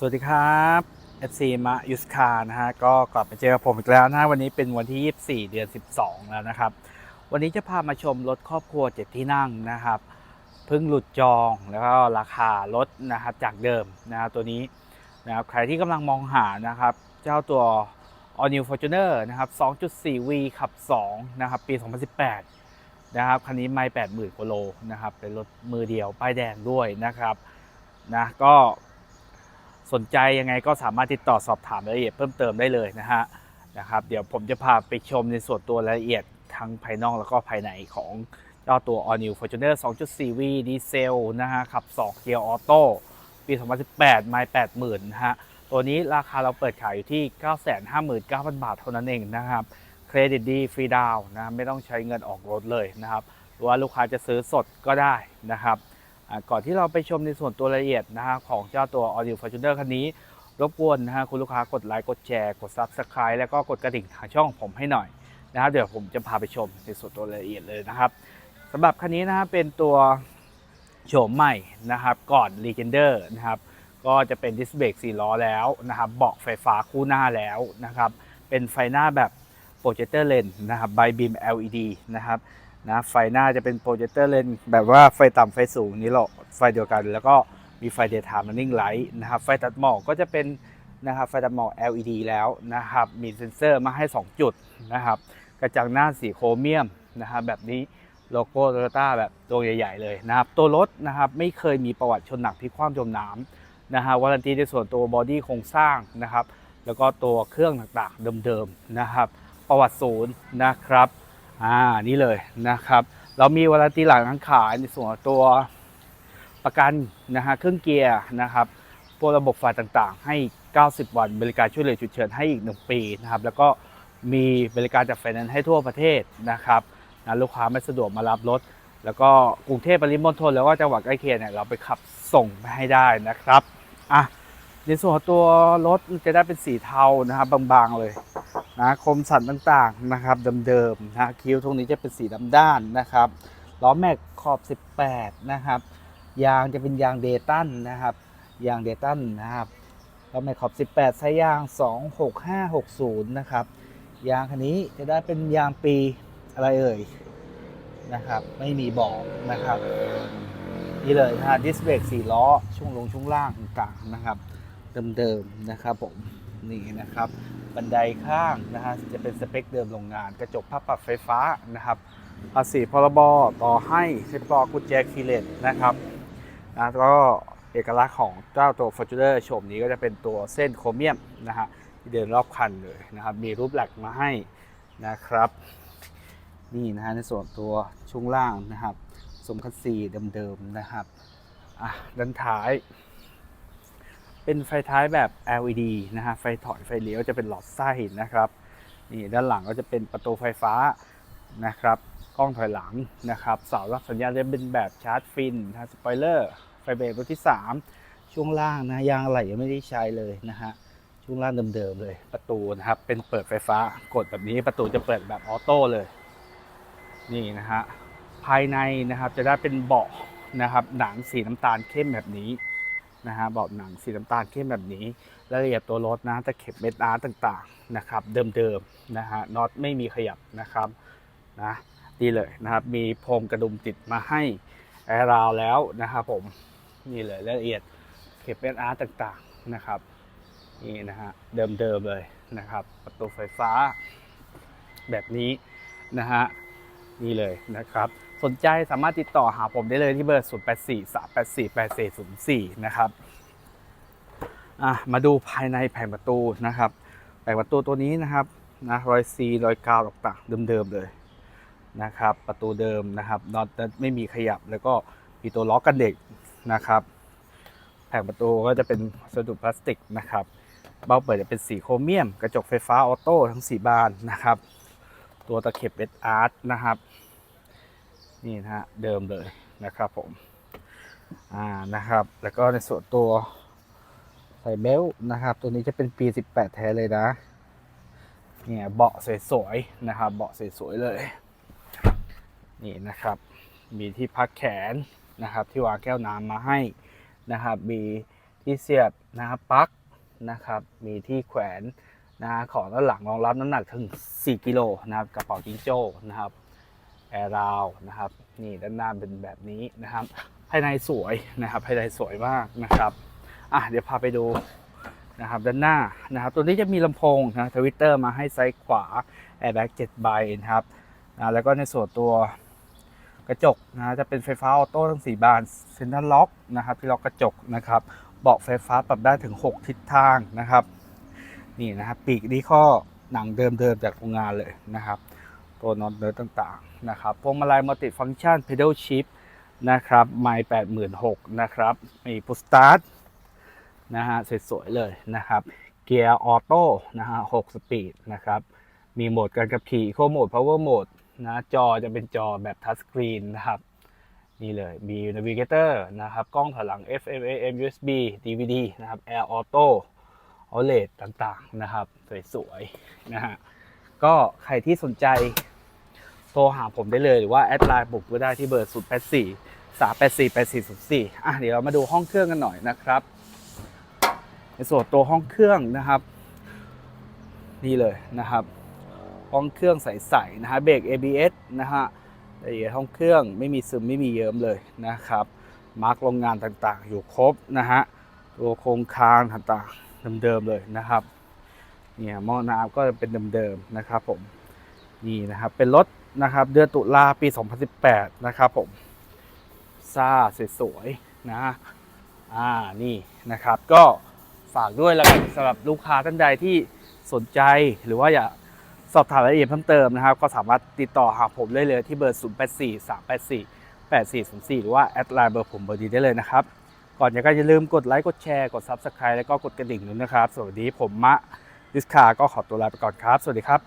สวัสดีครับ FC มายุสคานะฮะก็กลับมาเจอกับผมอีกแล้วนะวันนี้เป็นวันที่ 24 เดือน 12 แล้วนะครับ วันนี้จะพามาชมรถครอบครัว7ที่นั่งนะครับเพิ่งหลุดจองแล้วก็ราคาลดนะครับจากเดิมนะครับตัวนี้นะครับใครที่กำลังมองหานะครับ เจ้าตัว All New Fortuner นะครับ 2.4V ขับ 2 นะครับ ปี 2018 นะครับคันนี้ไม่80,000กว่าโลนะครับเป็นรถมือเดียวป้ายแดงด้วยนะครับนะก็ สนใจยังไงก็สามารถติดต่อสอบถามรายละเอียดเพิ่มเติมได้เลยนะฮะนะครับ เดี๋ยวผมจะพาไปชมในส่วนตัวรายละเอียดทั้งภายนอกแล้วก็ภายในของเจ้าตัว All New Fortuner 2.4V ดีเซลนะฮะขับ2เกียร์ออโต้ปี 2018 ไม่80,000นะฮะตัวนี้ราคาเราเปิดขายอยู่ที่ 959,000 บาทเท่านั้นเองนะครับ เครดิตดีฟรีดาวน์นะไม่ต้องใช้เงินออกรถเลยนะครับ หรือว่าลูกค้าจะซื้อสดก็ได้นะครับ ก่อนที่เราไปชมในส่วนตัวรายละเอียดนะฮะของเจ้าตัว All New Fortuner คันนี้ รบกวนนะฮะคุณลูกค้ากดไลค์กดแชร์กด Subscribe แล้วก็กดกระดิ่งทางช่องผมให้หน่อยนะครับเดี๋ยวผมจะพาไปชมในส่วนตัวรายละเอียดเลยนะครับสำหรับคันนี้นะฮะเป็นตัวโฉมใหม่นะครับก่อน Legender นะครับก็จะเป็นดิสเบรก4ล้อแล้วนะครับเบาะไฟฟ้าคู่หน้าแล้วนะครับเป็นไฟหน้าแบบโปรเจคเตอร์เลนนะครับไบบีม LED นะครับ นะไฟหน้าจะเป็นโปรเจคเตอร์เลนแบบว่าไฟต่ำไฟสูงนี่หรอกไฟเดียวกัน แล้วก็มีไฟ daytime running light นะครับไฟตัดหมอกก็จะเป็นนะครับไฟตัดหมอก LED แล้วนะครับมีเซ็นเซอร์มาให้ 2 จุดนะครับกระจังหน้าสีโครเมียมนะครับแบบนี้โลโก้โตโยต้าแบบตัวใหญ่ๆเลยนะครับตัวรถนะครับไม่เคยมีประวัติชนหนักพลิกคว่ำจมน้ำนะฮะวารันตีในส่วนตัวบอดี้โครงสร้างนะครับแล้วก็ตัวเครื่องต่างๆเดิมๆนะครับประวัติศูนย์นะครับ อ่านี่เลยนะครับ เรามีวารันตีหลังทั้งขายในส่วนตัวประกันนะฮะเครื่องเกียร์นะครับพวกระบบไฟต่างๆ ให้ 90 วัน บริการช่วยเหลือฉุกเฉินให้อีก 1 ปีนะครับ แล้วก็มีบริการจัดไฟแนนซ์ให้ทั่วประเทศนะครับนะลูกค้าไม่สะดวกมารับรถ แล้วก็กรุงเทพปริมณฑลแล้วก็จังหวัดใกล้เคียงเนี่ยเราไปขับส่งไปให้ได้นะครับอะในส่วนตัวรถจะได้เป็นสีเทานะครับบางๆเลย นะคมสันต่างๆนะครับเดิมๆนะคิ้วตรงนี้จะเป็นสีดำด้านนะครับล้อแม็กขอบ 18 นะครับยางจะเป็นยางเดตันนะครับยางเดตันนะครับล้อแม็กขอบ 18ไซส์ยาง 26560 นะครับยางคันนี้จะได้เป็นยางปีอะไรเอ่ยนะครับ ไม่มีบอกนะครับนี่เลยนะฮะดิสเบรก4ล้อช่วงลงช่วงล่างต่างๆนะครับ เดิมๆนะครับผม นี่นะครับบันไดข้างนะฮะจะเป็นสเปคเดิมโรงงาน กระจกภาพปรับไฟฟ้านะครับภาษีพรบต่อให้เซ็ตปอกุญแจคีเลสนะครับนะแล้วก็เอกลักษณ์ของเจ้าตัว Fortuner โฉมนี้ก็จะเป็นตัวเส้นโครเมียมนะฮะที่เดินรอบคันเลยนะครับ มีรูปหลักมาให้นะครับ นี่นะฮะในส่วนตัวช่วงล่างนะครับ สมคัสซีเดิมๆนะครับอะด้านท้าย เป็นไฟท้ายแบบ LED นะฮะ ไฟถอยไฟเลี้ยวจะเป็นหลอดไส้นะครับ นี่ด้านหลังก็จะเป็นประตูไฟฟ้านะครับ กล้องถอยหลังนะครับ เสารับสัญญาณจะเป็นแบบชาร์จฟินนะสปอยเลอร์ ไฟเบรกตัวที่ 3 ช่วงล่างนะยางอะไรยังไม่ได้ใช้เลยนะฮะ ช่วงล่างเดิมๆเลย ประตูนะครับ เป็นเปิดไฟฟ้ากดแบบนี้ประตูจะเปิดแบบออโต้เลย นี่นะฮะ ภายในนะครับจะได้เป็นเบาะนะครับ หนังสีน้ำตาลเข้มแบบนี้ นะฮะเบาะหนังสีน้ำตาลเข้มแบบนี้รายละเอียดตัวรถนะตะเข็บเม็ดอาร์ตต่างๆนะครับเดิมๆนะฮะน็อตไม่มีขยับนะครับนะดีเลยนะครับมีพรมกระดุมติดมาให้แอร์ราวแล้วนะครับผมนี่เลยรายละเอียดเข็บเม็ดอาร์ตต่างๆนะครับนี่นะฮะเดิมๆเลยนะครับประตูไฟฟ้าแบบนี้นะฮะ นี่เลยนะครับ สนใจสามารถติดต่อหาผมได้เลยที่เบอร์ 0 8 4 3 8 4 8 4 0 4 นะครับมาดูภายในแผงประตูนะครับแผงประตูตัวนี้นะครับนะรอยซีรอยกาวต่างๆเดิมๆเลยนะครับ ประตูเดิมนะครับน็อตไม่มีขยับแล้วก็มีตัวล็อกกันเด็กนะครับ แผงประตูก็จะเป็นวัสดุพลาสติกนะครับ เบ้าเปิดจะเป็นสีโครเมียม กระจกไฟฟ้าออโต้ทั้ง 4 บานนะครับ ตัวตะเข็บเอสอาร์ตนะครับ นี่นะฮะเดิมเลยนะครับผม อ่านะครับ แล้วก็ในส่วนตัวใส่เบลต์นะครับ ตัวนี้จะเป็นปี 18 แท้เลยนะ เนี่ยเบาะสวยๆนะครับ เบาะสวยๆเลย นี่นะครับ มีที่พักแขนนะครับ ที่วางแก้วน้ำมาให้นะครับ มีที่ที่เสียบนะครับปลั๊กนะครับ มีที่แขวน นะของด้านหลังรองรับน้ำหนักถึง 4 กิโลนะครับกระเป๋าจิงโจ้นะครับแอร์ราวนะครับนี่ด้านหน้าเป็นแบบนี้นะครับ ภายในสวยนะครับภายในสวยมากนะครับอะเดี๋ยวพาไปดูนะครับด้านหน้านะครับ ตัวนี้จะมีลำโพงนะทวิตเตอร์มาให้ซ้ายขวา Airbag 7ใบนะครับนะแล้วก็ในส่วนตัวกระจกนะจะเป็นไฟฟ้าออโต้ทั้ง 4 บานเซ็นทรัลล็อกนะครับที่ล็อกกระจกนะครับเบาะไฟฟ้าปรับได้ถึง 6 ทิศทางนะครับ นี่นะครับปีกนี้ข้อหนังเดิมๆจากโรงงานเลยนะครับ ตัวน็อตเนื้อต่างๆนะครับพวงมาลัยมัลติฟัง c t ชัน pedal shift นะครับไม่แปดหมื่นหกนะครับมีพุสตาร์ทนะฮะสวยๆเลยนะครับ เกียร์ออโต้นะฮะหกสปีดนะครับ มีโหมดการขับขี่โคโหมด power mode นะจอจะเป็นจอแบบทัชสกรีนนะครับนี่เลย มี navigator นะครับ กล้องถอยหลัง FM AM USB DVD นะครับ Air Auto OLED ต่างๆนะครับ สวยๆนะฮะก็ใครที่สนใจโทรหาผมได้เลยหรือว่าแอดไลน์บุกก็ได้ที่เบอร์0 8 4 3 8 4 8 4 0 4อะเดี๋ยวเรามาดูห้องเครื่องกันหน่อยนะครับ ในส่วนตัวห้องเครื่องนะครับนี่เลยนะครับ ห้องเครื่องใสๆนะฮะเบรก ABS นะฮะละเอียดห้องเครื่องไม่มีซึมไม่มีเยิ้มเลยนะครับ มาร์กโรงงานต่างๆ อยู่ครบนะฮะตัวโครงคางต่างๆ เดิมๆเลยนะครับ เนี่ยหม้อน้ำก็เป็นเดิมๆนะครับผม นี่นะครับ เป็นรถนะครับ เดือนตุลาปี 2018 นะครับผมซ่าสวยๆนะ อ่า นี่นะครับ ก็ฝากด้วยแล้วกันสำหรับลูกค้าท่านใดที่สนใจหรือว่าอยากสอบถามรายละเอียดเพิ่มเติมนะครับ ก็สามารถติดต่อหาผมได้เลยที่เบอร์ 084 384 8404 หรือว่าแอดไลน์เบอร์ผมเบอร์นี้ได้เลยนะครับ ก่อนอย่าก็อย่าลืมกดไลค์กดแชร์กด Subscribe แล้วก็กดกระดิ่งด้วยนะครับ สวัสดีผมมะดิสคาก็ขอตัวลาไปก่อนครับ สวัสดีครับ